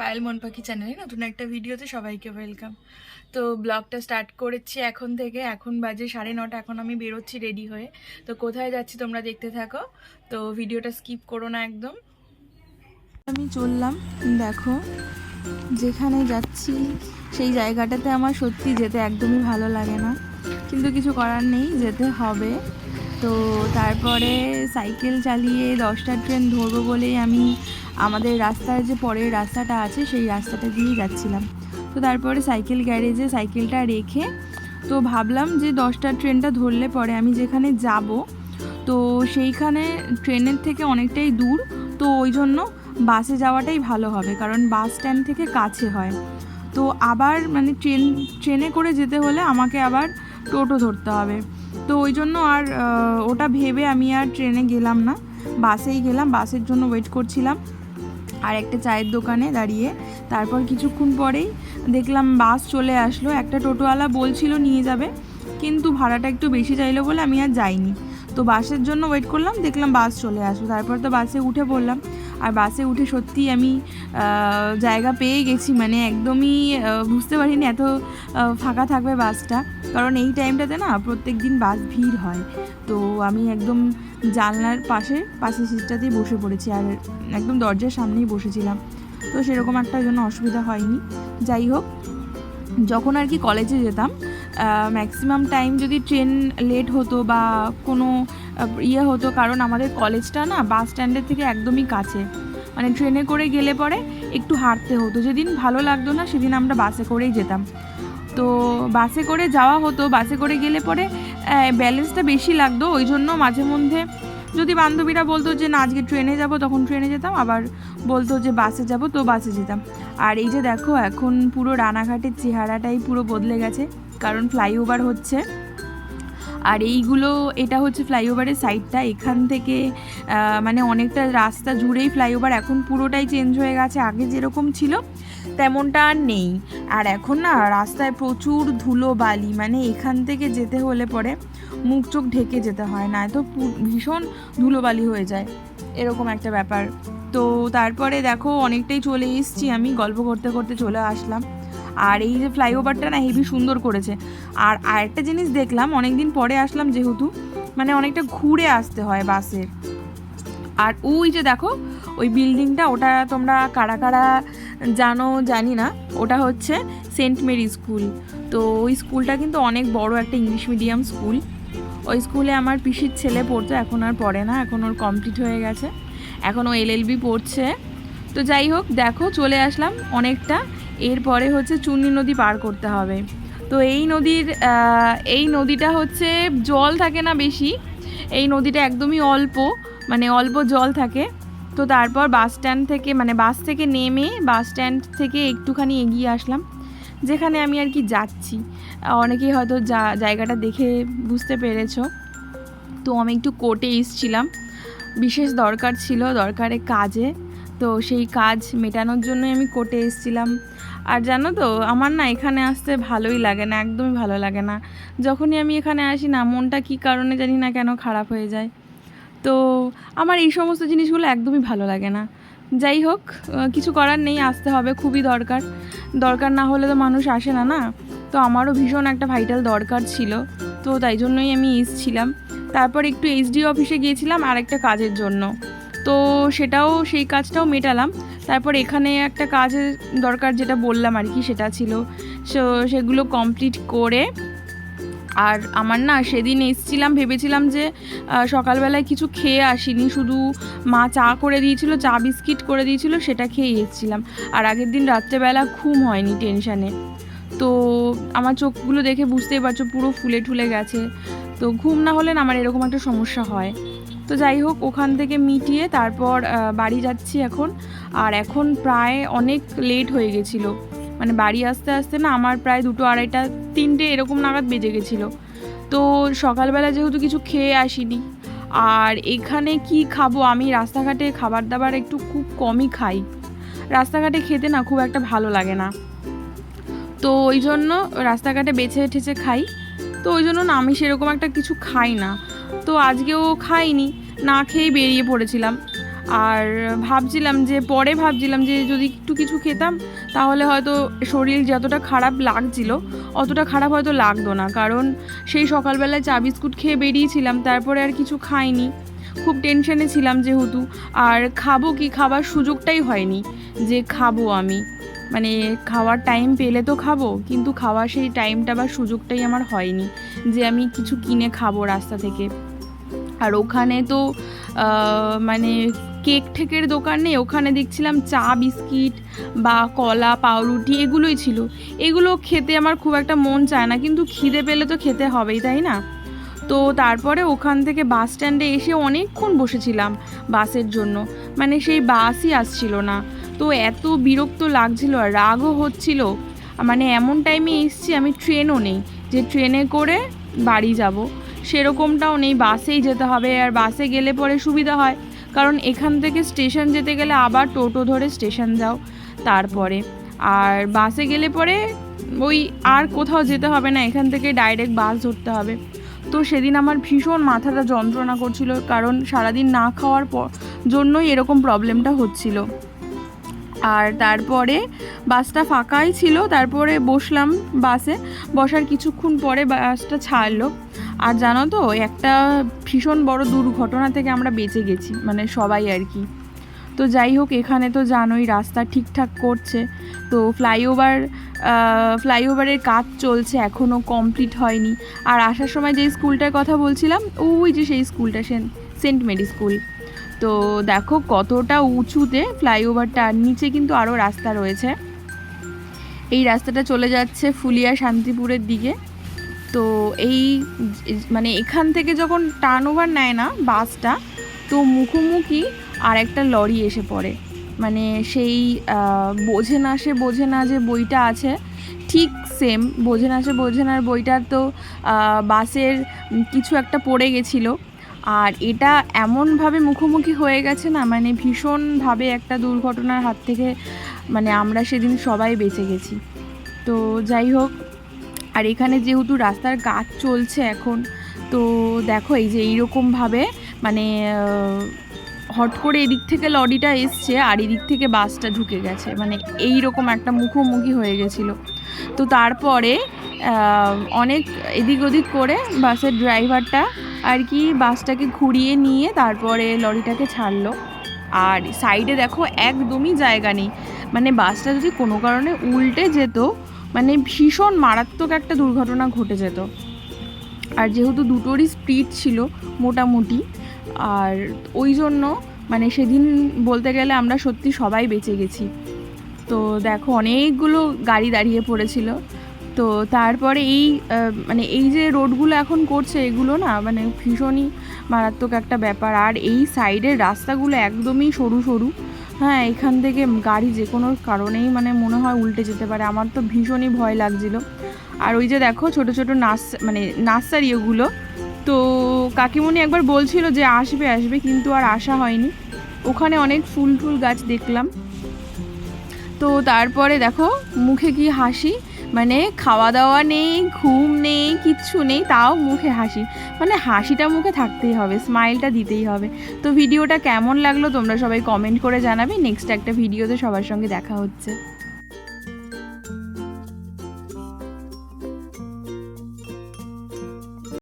পায়েল মন পাখি চ্যানেলে নতুন একটা ভিডিওতে সবাইকে ওয়েলকাম তো ব্লগটা স্টার্ট করেছি এখন থেকে, এখন বাজে সাড়ে নটা, এখন আমি বেরোচ্ছি রেডি হয়ে। তো কোথায় যাচ্ছি তোমরা দেখতে থাকো। তো ভিডিওটা স্কিপ করো না একদম। আমি চললাম, দেখো, যেখানে যাচ্ছি, সেই জায়গাটাতে আমার সত্যি যেতে একদমই ভালো লাগে না। কিন্তু কিছু করার নেই, যেতে হবে। তো তারপরে সাইকেল চালিয়ে দশটা ট্রেন ধরবো বলেই আমি আমাদের রাস্তার যে পরের রাস্তাটা আছে, সেই রাস্তাটা দিয়েই যাচ্ছিলাম। তো তারপরে সাইকেল গ্যারেজে সাইকেলটা রেখে তো ভাবলাম যে দশটা ট্রেনটা ধরলে পরে আমি যেখানে যাব, তো সেইখানে ট্রেনের থেকে অনেকটাই দূর, তো ওই জন্য বাসে যাওয়াটাই ভালো হবে, কারণ বাস স্ট্যান্ড থেকে কাছে হয়। তো আবার মানে ট্রেন, ট্রেনে করে যেতে হলে আমাকে আবার টোটো ধরতে হবে। তো ওই জন্য আর ওটা ভেবে আমি আর ট্রেনে গেলাম না। বাসেই গেলাম, বাসের জন্য ওয়েট করছিলাম। আর একটা চায়ের দোকানে দাঁড়িয়ে, তারপর কিছুক্ষণ পরেই দেখলাম বাস চলে আসলো। একটা টোটোওয়ালা বলছিল নিয়ে যাবে, কিন্তু ভাড়াটা একটু বেশি চাইলো বলে আমি আর যাইনি। তো বাসের জন্য ওয়েট করলাম, দেখলাম বাস চলে আসলো। তারপর তো বাসে উঠে পড়লাম। আর বাসে উঠে সত্যি আমি জায়গা পেয়ে গেছি। মানে একদমই বুঝতে পারিনি এত ফাঁকা থাকবে বাসটা। কারণ এই টাইমটাতে না প্রত্যেক দিন বাস ভিড় হয়। তো আমি একদম জানলার পাশে পাশে সিটটাতেই বসে পড়েছি। আর একদম দরজার সামনেই বসেছিলাম। তো সেরকম একটা জন্য অসুবিধা হয়নি। যাই হোক, যখন আর কি কলেজে যেতাম ম্যাক্সিমাম টাইম যদি ট্রেন লেট হতো বা কোনো ইয়ে হতো কারণ আমাদের কলেজটা না বাস স্ট্যান্ডের থেকে একদমই কাছে। মানে ট্রেনে করে গেলে পরে একটু হাঁটতে হতো। যেদিন ভালো লাগতো না সেদিন আমরা বাসে করেই যেতাম। তো বাসে করে যাওয়া হতো। বাসে করে গেলে পরে ব্যালেন্সটা বেশি লাগতো। ওই জন্য মাঝে মধ্যে যদি বান্ধবীরা বলতো যে, না, আজকে ট্রেনে যাব, তখন ট্রেনে যেতাম। আবার বলতো যে, বাসে যাব, তো বাসে যেতাম। আর এই যে দেখো, এখন পুরো রানাঘাটের চেহারাটাই পুরো বদলে গেছে। কারণ ফ্লাইওভার হচ্ছে। আর এইগুলো, এটা হচ্ছে ফ্লাইওভারের সাইডটা এখান থেকে মানে অনেকটা রাস্তা জুড়েই ফ্লাইওভার এখন পুরোটাই চেঞ্জ হয়ে গেছে, আগে যেরকম ছিল, তেমনটা আর নেই। আর এখন না, রাস্তায় প্রচুর ধুলো বালি মানে এখান থেকে যেতে হলে পরে মুখ চোখ ঢেকে যেতে হয় না তো ভীষণ ধুলোবালি হয়ে যায়, এরকম একটা ব্যাপার। তো তারপরে দেখো, অনেকটাই চলে এসেছি আমি, গল্প করতে করতে চলে আসলাম। আর এই যে ফ্লাইওভারটা না হেভি সুন্দর করেছে। আর আরেকটা জিনিস দেখলাম, অনেকদিন পরে আসলাম যেহেতু মানে অনেকটা ঘুরে আসতে হয় বাসের। আর ওই যে দেখো, ওই বিল্ডিংটা, ওটা তোমরা কারা কারা জানো জানি না, ওটা হচ্ছে সেন্ট মেরি স্কুল। তো ওই স্কুলটা কিন্তু অনেক বড় একটা ইংলিশ মিডিয়াম স্কুল। ওই স্কুলে আমার পিসির ছেলে পড়তো, এখন আর পড়ে না, এখন ওর কমপ্লিট হয়ে গেছে। এখন ও এলএলবি পড়ছে। তো যাই হোক, দেখো, চলে আসলাম অনেকটা। এরপরে হচ্ছে চুন্নি নদী পার করতে হবে। তো এই নদীর এই নদীটা হচ্ছে জল থাকে না বেশি, এই নদীটা একদমই অল্প মানে অল্প জল থাকে। তো তারপর বাস স্ট্যান্ড থেকে মানে বাস থেকে নেমে বাস স্ট্যান্ড থেকে একটুখানি এগিয়ে আসলাম, যেখানে আমি আর কি যাচ্ছি। অনেকেই হয়তো যা, জায়গাটা দেখে বুঝতে পেরেছ। তো আমি একটু কোর্টে এসছিলাম। বিশেষ দরকার ছিল দরকারে কাজে। তো সেই কাজ মেটানোর জন্যই আমি কোর্টে এসেছিলাম। আর জানো তো, আমার না এখানে আসতে ভালোই লাগে না, একদমই ভালো লাগে না। যখনই আমি এখানে আসি না, মনটা কী কারণে জানি না কেন খারাপ হয়ে যায়। তো আমার এই সমস্ত জিনিসগুলো একদমই ভালো লাগে না। যাই হোক কিছু করার নেই, আসতে হবে, খুবই দরকার। দরকার না হলে তো মানুষ আসে না না? তো আমারও ভীষণ একটা ভাইটাল দরকার ছিল। তো তাই জন্যই আমি এসছিলাম তারপর একটু এইচডি অফিসে গিয়েছিলাম আরেকটা কাজের জন্য। তো সেটাও, সেই কাজটাও মেটালাম। তারপর এখানে একটা কাজের দরকার যেটা বললাম আর কি, সেটা ছিল। সো, সেগুলো কমপ্লিট করে আর আমার না সেদিন এসছিলাম, ভেবেছিলাম যে সকালবেলায় কিছু খেয়ে আসিনি, শুধু মা চা করে দিয়েছিল, চা বিস্কিট করে দিয়েছিল, সেটা খেয়ে এসছিলাম। আর আগের দিন রাত্রেবেলা ঘুম হয়নি টেনশানে। তো আমার চোখগুলো দেখে বুঝতেই পারছ, পুরো ফুলে ঠুলে গেছে। তো ঘুম না হলে আমার এরকম একটা সমস্যা হয়। তো যাই হোক, ওখান থেকে মিটিয়ে তারপর বাড়ি যাচ্ছি এখন। আর এখন প্রায় অনেক লেট হয়ে গেছিল। মানে বাড়ি আসতে আসতে না আমার প্রায় দুটো আড়াইটা, তিনটে এরকম নাগাদ বেজে গেছিল। তো সকালবেলা যেহেতু কিছু খেয়ে আসিনি, আর এখানে কি খাব? আমি রাস্তাঘাটে খাবার দাবার একটু খুব কমই খাই। রাস্তাঘাটে খেতে না খুব একটা ভালো লাগে না। তো ওই জন্য রাস্তাঘাটে বেছে ঠেছে খাই। তো ওই জন্য না আমি সেরকম একটা কিছু খাই না। তো আজকেও খাইনি, না খেয়েই বেরিয়ে পড়েছিলাম। আর ভাবছিলাম যে, পরে ভাবছিলাম যে যদি একটু কিছু খেতাম, তাহলে হয়তো শরীর যতটা খারাপ লাগছিল, অতটা খারাপ হয়তো লাগতো না। কারণ সেই সকালবেলায় চা বিস্কুট খেয়ে বেরিয়েছিলাম, তারপরে আর কিছু খাইনি। খুব টেনশনে ছিলাম যেহেতু। আর খাব কি, খাবার সুযোগটাই হয়নি যে খাব আমি। মানে খাওয়ার টাইম পেলে তো খাব, কিন্তু খাওয়ার সেই টাইমটা বা সুযোগটাই আমার হয়নি যে আমি কিছু কিনে খাব রাস্তা থেকে। আর ওখানে তো মানে কেক ঠেকের দোকান নেই, ওখানে দেখছিলাম চা, বিস্কিট বা কলা, পাউরুটি এগুলোই ছিল। এগুলো খেতে আমার খুব একটা মন চায় না, কিন্তু খিদে পেলে তো খেতে হবেই, তাই না? তো তারপরে ওখান থেকে বাস স্ট্যান্ডে এসে অনেকক্ষণ বসেছিলাম বাসের জন্য। মানে সেই বাসই আসছিল না। তো এত বিরক্ত লাগছিল আর রাগও হচ্ছিল। মানে এমন টাইমে এসছি আমি ট্রেনও নেই। যে ট্রেনে করে বাড়ি যাব। সেরকমটাও নেই, বাসেই যেতে হবে। আর বাসে গেলে পরে সুবিধা হয়। কারণ এখান থেকে স্টেশন যেতে গেলে আবার টোটো ধরে স্টেশন যাও তারপরে। আর বাসে গেলে পরে ওই আর কোথাও যেতে হবে না, এখান থেকে ডাইরেক্ট বাস ধরতে হবে। তো সেদিন আমার ভীষণ মাথাটা যন্ত্রণা করছিল। কারণ সারাদিন না খাওয়ার জন্যই এরকম প্রবলেমটা হচ্ছিল। আর তারপরে বাসটা ফাঁকাই ছিল, তারপরে বসলাম বাসে। বসার কিছুক্ষণ পরে বাসটা ছাড়লো। আর জানো তো, একটা ভীষণ বড় দুর্ঘটনা থেকে আমরা বেঁচে গেছি মানে সবাই আর কি। তো যাই হোক, এখানে তো জানোই রাস্তা ঠিকঠাক করছে। তো ফ্লাইওভার ফ্লাইওভারের কাজ চলছে এখনও কমপ্লিট হয়নি। আর আসার সময় যে স্কুলটার কথা বলছিলাম, ওই যে সেই স্কুলটা সেন্ট মেরি স্কুল। তো দেখো কতটা উঁচুতে ফ্লাইওভারটা, আর নিচে কিন্তু আরও রাস্তা রয়েছে। এই রাস্তাটা চলে যাচ্ছে ফুলিয়া শান্তিপুরের দিকে। তো এই মানে এখান থেকে যখন টার্ন ওভার নেয় না বাসটা, তো মুখোমুখি আর একটা লরি এসে পড়ে। মানে সেই বোঝে না সে, বোঝে না যে বইটা আছে, ঠিক সেম বোঝে না সে, বোঝে নার বইটার তো বাসের কিছু একটা পড়ে গেছিল। আর এটা এমনভাবে মুখোমুখি হয়ে গেছে না মানে ভীষণভাবে একটা দুর্ঘটনার হাত থেকে মানে আমরা সেদিন সবাই বেঁচে গেছি। তো যাই হোক, আর এখানে যেহেতু রাস্তার কাজ চলছে এখন, তো দেখো এই যে এইরকমভাবে মানে হট করে এদিক থেকে লরিটা এসছে আর এদিক থেকে বাসটা ঢুকে গেছে। মানে এই রকম একটা মুখোমুখি হয়ে গেছিল। তো তারপরে অনেক এদিক ওদিক করে বাসের ড্রাইভারটা আর কি, বাসটাকে ঘুরিয়ে নিয়ে তারপরে লরিটাকে ছাড়লো। আর সাইডে দেখো একদমই জায়গা নেই। মানে বাসটা যদি কোনো কারণে উল্টে যেত মানে ভীষণ মারাত্মক একটা দুর্ঘটনা ঘটে যেত। আর যেহেতু দুটোরই স্পিড ছিল মোটামুটি, আর ওই জন্য মানে সেদিন বলতে গেলে আমরা সত্যি সবাই বেঁচে গেছি। তো দেখো অনেকগুলো গাড়ি দাঁড়িয়ে পড়েছিল। তো তারপরে এই মানে এই যে রোডগুলো এখন করছে, এগুলো না মানে ভীষণই মারাত্মক একটা ব্যাপার। আর এই সাইডের রাস্তাগুলো একদমই সরু সরু। হ্যাঁ এখান থেকে গাড়ি যে কোনো কারণেই মানে মনে হয় উল্টে যেতে পারে। আমার তো ভীষণই ভয় লাগছিল। আর ওই যে দেখো ছোট ছোট নার্স মানে নার্সারি ওগুলো তো কাকিমণি একবার বলছিল যে আসবে আসবে, কিন্তু আর আসা হয়নি। ওখানে অনেক ফুল টুল গাছ দেখলাম। তো তারপরে দেখো মুখে কি হাসি। মানে খাওয়া দাওয়া নেই, ঘুম নেই, কিচ্ছু নেই, তাও মুখে হাসি। মানে হাসিটা মুখে থাকতেই হবে স্মাইলটা দিতেই হবে। তো ভিডিওটা কেমন লাগল তোমরা সবাই কমেন্ট করে জানাবে। নেক্সট একটা ভিডিওতে সবার সঙ্গে দেখা হচ্ছে।